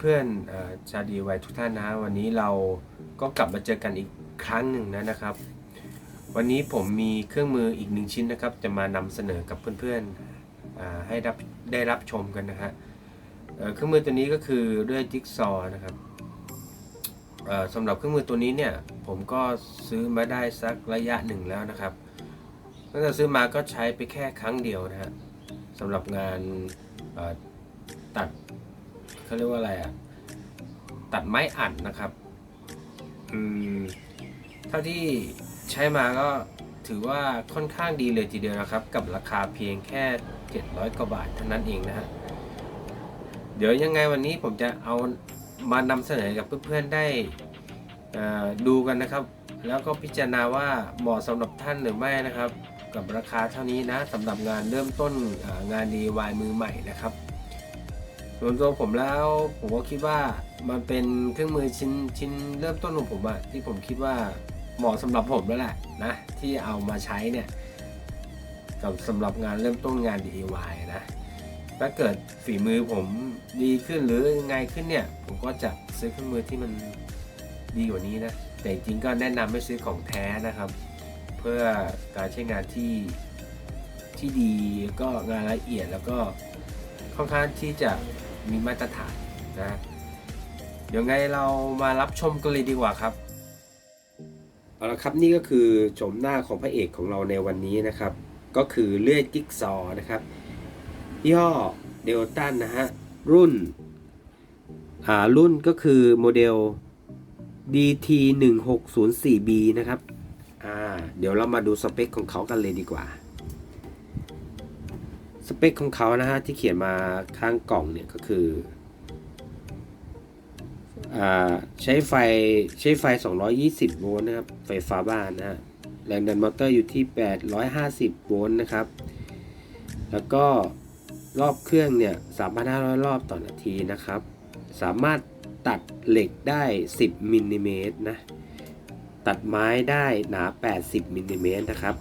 เพื่อนๆชาดีไวทุกท่านนะฮะวันนี้เราก็กลับมาเจอกันอีกครั้งหนึ่งนะนะครับ วันนี้ผมมีเครื่องมืออีกหนึ่งชิ้นนะครับ จะมานำเสนอกับเพื่อนๆให้รับได้รับชมกันนะฮะเอ่อเครื่องมือตัวนี้ก็คือด้วยจิ๊กซอว์นะครับสำหรับเครื่องมือตัวนี้เนี่ยผมก็ซื้อมาได้สักระยะหนึ่งแล้วนะครับตั้งแต่ซื้อมาก็ใช้ไปแค่ครั้งเดียวนะฮะสำหรับงานตัด เขาเรียกว่าอะไรอะ ตัดไม้อัดนะครับ อืม เท่าที่ใช้มาก็ถือว่าค่อนข้างดีเลยทีเดียวนะครับ กับราคาเพียงแค่ 700 กว่าบาทเท่านั้นเองนะฮะ เดี๋ยวยังไงวันนี้ผมจะเอามานำเสนอกับเพื่อนๆได้อ่อดูกันนะครับ แล้วก็พิจารณาว่าเหมาะสำหรับท่านหรือไม่นะครับ กับราคาเท่านี้นะสำหรับงานเริ่มต้นงาน DIY มือใหม่นะครับ ส่วนตัวผมแล้วผมก็คิดว่ามันเป็นเครื่องมือชิ้นชิ้นเริ่มต้นของผมอะที่ผมคิดว่าเหมาะสำหรับผมแล้วแหละนะที่เอามาใช้เนี่ยกับสำหรับงานเริ่มต้นงาน DIY นะถ้าเกิดฝีมือผมดีขึ้นหรือยังไงขึ้นเนี่ย ผมก็จะซื้อเครื่องมือที่มันดีกว่านี้นะแต่จริงๆก็แนะนำให้ซื้อของแท้นะครับ เพื่อการใช้งานที่ที่ดีก็งานละเอียดแล้วก็ค่อนข้างที่จะ มีมาตรฐานนะเดี๋ยวไงเรามารับชมกันเลยดีกว่าครับเอาละครับนี่ก็คือโฉมหน้าของพระเอกของเราในวันนี้นะครับ ก็คือเลื่อยจิ๊กซอนะครับยี่ห้อเดลตันนะฮะรุ่นอ่ารุ่นก็คือโมเดล DT 1 6 0 4 B นะครับอ่าเดี๋ยวเรามาดูสเปคของเขากันเลยดีกว่า สเปคของเขานะฮะที่เขียนมาข้างกล่องเนี่ยก็คืออาใช้ไฟใช้ไฟ 220 โวลต์นะครับ ไฟฟ้าบ้านนะฮะแรงดันมอเตอร์อยู่ที่ 850 โวลต์นะครับ แล้วก็รอบเครื่องเนี่ย 3,500 รอบต่อนาทีนะครับ สามารถตัดเหล็กได้ 10 มิลลิเมตรนะ ตัดไม้ได้หนา 80 มิลลิเมตรนะครับ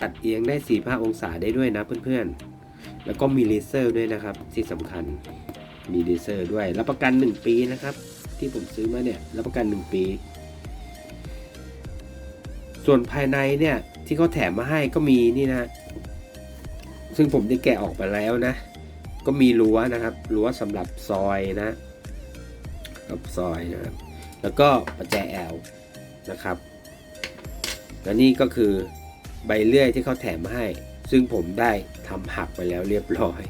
ตัดเอียงได้ 45 องศาได้ด้วยนะเพื่อนๆ แล้วก็มีเลเซอร์ด้วยนะครับที่สำคัญมีเลเซอร์ด้วยรับประกัน 1 ปีนะครับ ที่ผมซื้อมาเนี่ยรับประกัน 1 ปี ส่วนภายในเนี่ยที่เขาแถมมาให้ก็มีนี่นะ ซึ่งผมได้แกะออกไปแล้วนะ ก็มีรั้วนะครับรั้วสำหรับซอยนะกับซอยนะครับ แล้วก็ประแจแอลนะครับและนี่ก็คือใบเลื่อยที่เขาแถมมาให้ ซึ่งผมได้ทำหักไปแล้วเรียบร้อย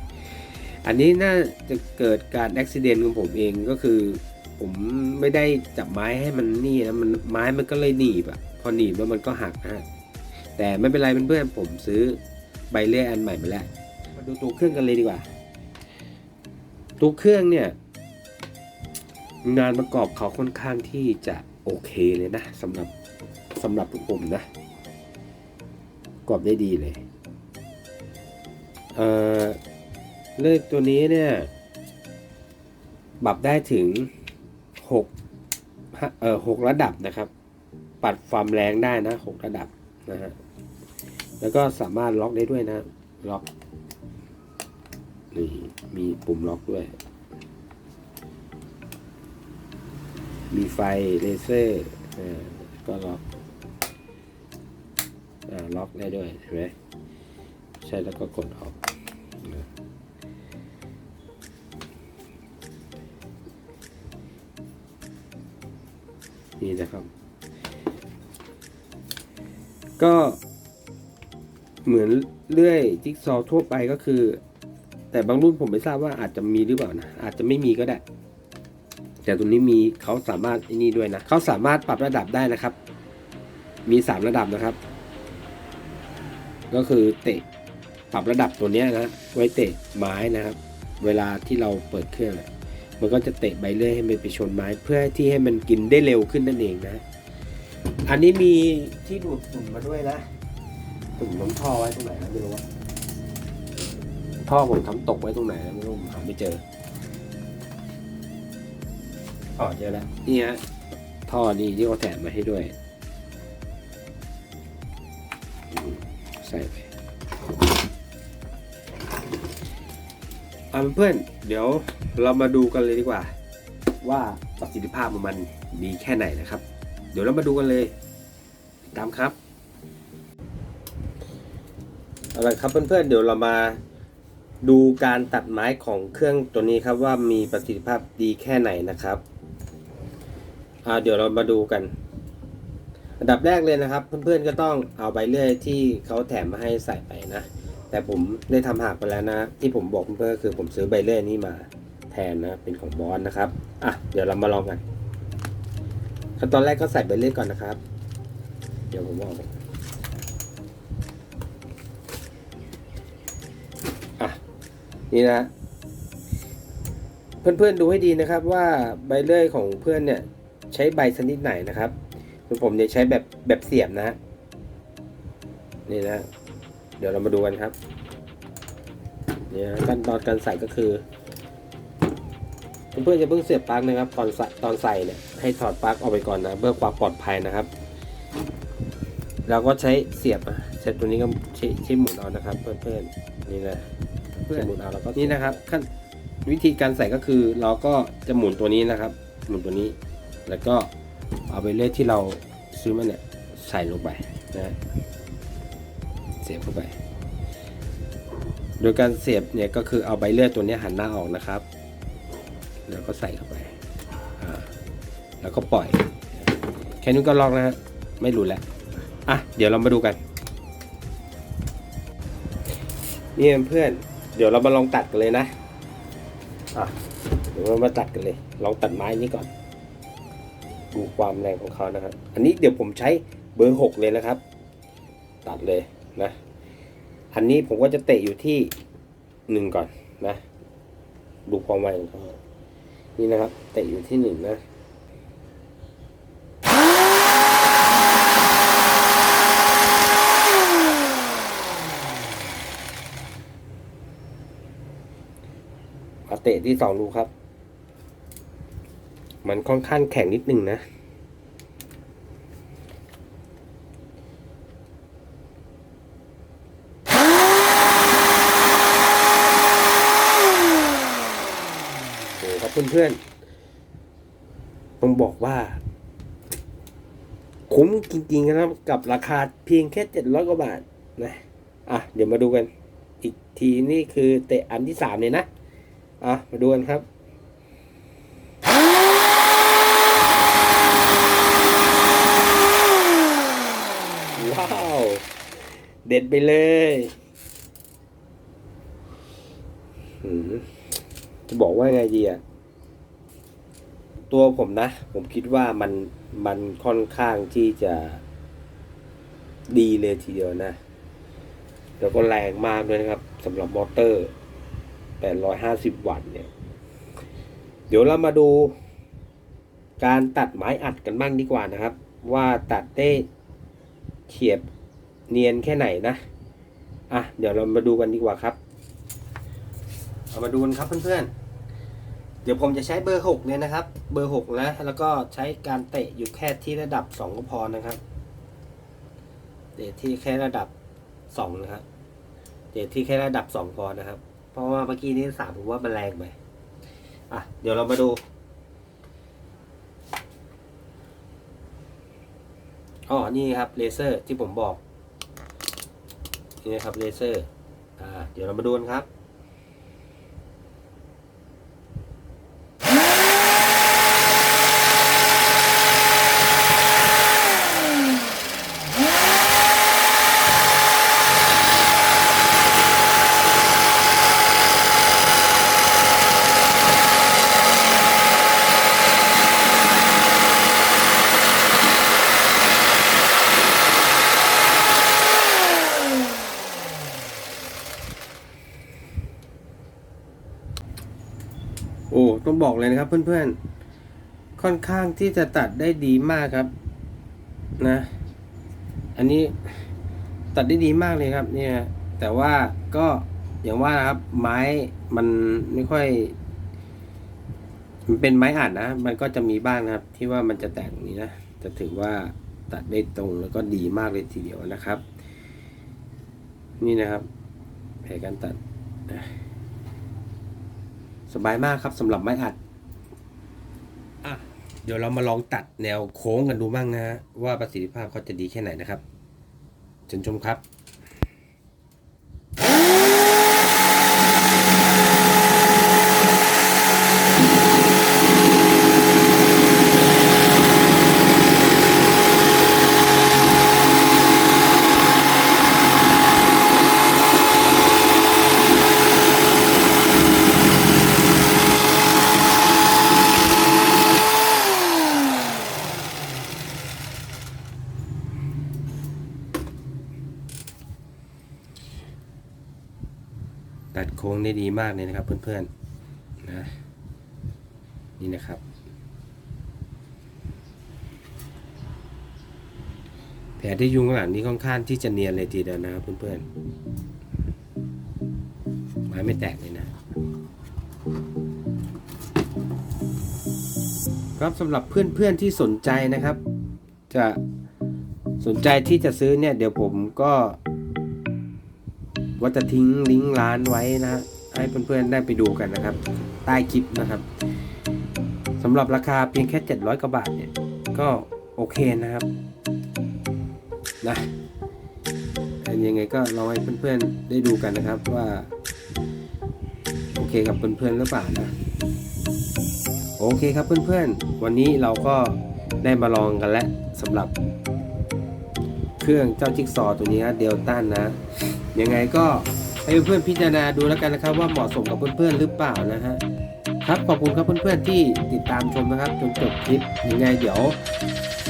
อันนี้น่าจะเกิดการอุบิเหตุของผมเองก็คือ ผมไม่ได้จับไม้ให้มันนี่นะมันไม้มันก็เลยหนีบอะพอหนีบแล้วมันก็หักนะฮะแต่ไม่เป็นไรเพื่อนๆผมซื้อใบเลื่อยอันใหม่มาแล้ว มาดูตัวเครื่องกันเลยดีกว่า ตัวเครื่องเนี่ย งานประกอบเขาค่อนข้างที่จะโอเคเลยนะสำหรับสำหรับผมนะประกอบได้ดีเลย เอ่อเลขตัวนี้เนี่ยปรับได้ถึง6เอ่อหกระดับนะครับ ปัดความแรงได้นะหกระดับนะฮะแล้วก็สามารถล็อกได้ด้วยนะล็อกนี่มีปุ่มล็อกด้วย มีไฟเลเซอร์อก็ล็อกอล็อกได้ด้วยเห็นไหมใช่แล้วก็กดออก นะนี่นะครับ ก็เหมือนเลื่อยจิ๊กซอว์ทั่วไปก็คือ แต่บางรุ่นผมไม่ทราบว่าอาจจะมีหรือเปล่านะอาจจะไม่มีก็ได้ แต่ตัวนี้มีเขาสามารถนี่ด้วยนะเขาสามารถปรับระดับได้นะครับ มีสามระดับนะครับ ก็คือเตะ รับระดับตัวนี้นะไว้เตะไม้นะครับ เวลาที่เราเปิดเครื่องมันก็จะเตะใบเลื่อยให้มันไปชนไม้ เพื่อที่ให้มันกินได้เร็วขึ้นนั่นเองนะ อันนี้มีที่ดูดฝุ่นมาด้วยนะฝุ่นล้มท่อไว้ตรงไหนนะไม่รู้ว่าท่อผมทำตกไว้ตรงไหนนะไม่รู้ผมหาไม่เจออ๋อเจอแล้วนี่ฮะท่อนี้ที่เขาแถมมาให้ด้วย ใส่ไป อะเพื่อนเดี๋ยวเรามาดูกันเลยดีกว่า ว่าประสิทธิภาพของมันดีแค่ไหนนะครับ เดี๋ยวเรามาดูกันเลยติดตามครับเอาละครับเพื่อนๆเดี๋ยวเรามาดูการตัดไม้ของเครื่องตัวนี้ครับว่ามีประสิทธิภาพดีแค่ไหนนะครับอ่าเดี๋ยวเรามาดูกัน อันดับแรกเลยนะครับ เพื่อนๆก็ต้องเอาใบเลื่อยที่เขาแถมมาให้ใส่ไปนะ แต่ผมได้ทำหักไปแล้วนะ ที่ผมบอกเพื่อนคือผมซื้อใบเลื่อยนี้มาแทนนะ เป็นของบอสนะครับ อะ เดี๋ยวเรามาลองกันขั้นตอนแรกก็ใส่ใบเลื่อยก่อนนะครับ เดี๋ยวผมบอกอะ นี่นะ เพื่อนๆดูให้ดีนะครับว่าใบเลื่อยของเพื่อนเนี่ย ใช้ใบชนิดไหนนะครับผมเนี่ยใช้แบบแบบเสียบนะ นี่นะ เดี๋ยวเรามาดูกันครับเนี่ยขั้นตอนการใส่ก็คือเพื่อนๆจะเพิ่งเสียบปลั๊กนะครับตอนใส่ตอนใส่เนี่ยให้ถอดปลั๊กออกไปก่อนนะเพื่อความปลอดภัยนะครับเราก็ใช้เสียบอะเสร็จตัวนี้ก็ใช้ใช้หมุนเอานะครับ เพื่อนๆนี่นะเพื่อนหมุนเอาแล้วก็นี่นะครับขั้นวิธีการใส่ก็คือเราก็จะหมุนตัวนี้นะครับ หมุนตัวนี้ แล้วก็เอาไปเลื่อยที่เราซื้อมาเนี่ยใส่ลงไปนะ เสียบเข้าไป โดยการเสียบเนี่ยก็คือเอาใบเลื่อยตัวนี้หันหน้าออกนะครับ แล้วก็ใส่เข้าไป แล้วก็ปล่อย แค่นี้ก็ลอกนะฮะ ไม่หลุดแล้ว อะ เดี๋ยวเรามาดูกัน นี่เพื่อน เดี๋ยวเรามาลองตัดกันเลยนะ อะ เดี๋ยวเรามาตัดกันเลย ลองตัดไม้นี้ก่อน ดูความแรงของเขานะครับ อันนี้เดี๋ยวผมใช้เบอร์หกเลยนะครับ ตัดเลย นะ อันนี้ผมก็จะเตะอยู่ที่หนึ่งก่อนนะ ดูความไวของเขานี่นะครับ เตะอยู่ที่หนึ่งนะมาเตะที่สองดูครับ มันค่อนข้างแข็งนิดนึงนะ โอ้ ครับเพื่อนๆผมบอกว่า คุ้มจริงๆนะครับ กับราคาเพียงแค่เจ็ดร้อยกว่าบาทนะอะเดี๋ยวมาดูกัน อีกทีนี่คือเตะอันที่สามเลยนะอะมาดูกันครับว้าว เด็ดไปเลยหืม จะบอกว่าไงดีอะตัวผมนะ ผมคิดว่ามันมันค่อนข้างที่จะดีเลยทีเดียวนะ แล้วก็แรงมากด้วยนะครับสำหรับมอเตอร์ 850 วัตต์เนี่ย เดี๋ยวเรามาดู การตัดไม้อัดกันบ้างดีกว่านะครับ ว่าตัดได้เฉียบเนียนแค่ไหนนะ อะ เดี๋ยวเรามาดูกันดีกว่าครับ เอามาดูกันครับเพื่อนๆ เดี๋ยวผมจะใช้เบอร์หกเนี่ยนะครับ เบอร์หกนะ แล้วก็ใช้การเตะอยู่แค่ที่ระดับสองก็พอนะครับเตะที่แค่ระดับสองนะครับเตะที่แค่ระดับสองพอนะครับ เพราะว่าเมื่อกี้นี้สามผมว่ามันแรงไปอะเดี๋ยวเรามาดูอ๋อนี่ครับเลเซอร์ที่ผมบอกนี่ครับเลเซอร์อ่าเดี๋ยวเรามาดูกันครับ โอ้ต้องบอกเลยนะครับ เพื่อนๆ ค่อนข้างที่จะตัดได้ดีมากครับนะ อันนี้ตัดได้ดีมากเลยครับเนี่ย แต่ว่าก็อย่างว่านะครับ ไม้มันไม่ค่อยมันเป็นไม้อัดนะ มันก็จะมีบ้างนะครับ ที่ว่ามันจะแตกอย่างนี้นะจะถือว่าตัดได้ตรงแล้วก็ดีมากเลยทีเดียวนะครับ นี่นะครับแผนการตัดนะ สบายมากครับสำหรับไม้อัดอะเดี๋ยวเรามาลองตัดแนวโค้งกันดูบ้างนะฮะว่าประสิทธิภาพเขาจะดีแค่ไหนนะครับเชิญชมครับ ตัดโค้งได้ดีมากเลยนะครับเพื่อนๆนะนี่นะครับ แผลที่ยุงข้างหลังนี้ค่อนข้างที่จะเนียนเลยทีเดียวนะครับเพื่อนๆไม้ไม่แตกเลยนะครับสำหรับเพื่อนๆที่สนใจนะครับ จะสนใจที่จะซื้อเนี่ย เดี๋ยวผมก็ ว่าจะทิ้งลิงก์ร้านไว้นะ ให้เพื่อนๆได้ไปดูกันนะครับ ใต้คลิปนะครับสำหรับราคาเพียงแค่ 700กว่าบาทเนี่ย ก็โอเคนะครับนะยังไงก็ลองให้เพื่อนๆได้ดูกันนะครับว่าโอเคกับเพื่อนๆหรือเปล่านะโอเคครับเพื่อนๆ วันนี้เราก็ได้มาลองกันแล้วสำหรับเครื่องเจ้าจิ๊กซอว์ตัวนี้เดลต้านะ ยังไงก็ให้เพื่อนๆพิจารณาดูแล้วกันนะครับ ว่าเหมาะสมกับเพื่อนๆหรือเปล่านะฮะครับขอบคุณครับเพื่อนๆที่ติดตามชมนะครับจนจบคลิปยังไงเดี๋ยว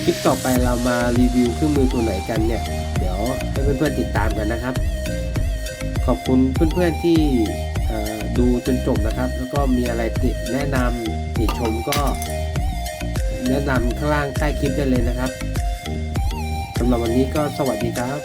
คลิปต่อไปเรามารีวิวเครื่องมือตัวไหนกันเนี่ย เดี๋ยวให้เพื่อนๆติดตามกันนะครับ ขอบคุณเพื่อนๆที่เอ่ดูจนจบนะครับ แล้วก็มีอะไรติแนะนำติชมก็ แนะนำข้างล่างใต้คลิปได้เลยนะครับสำหรับวันนี้ก็สวัสดีครับ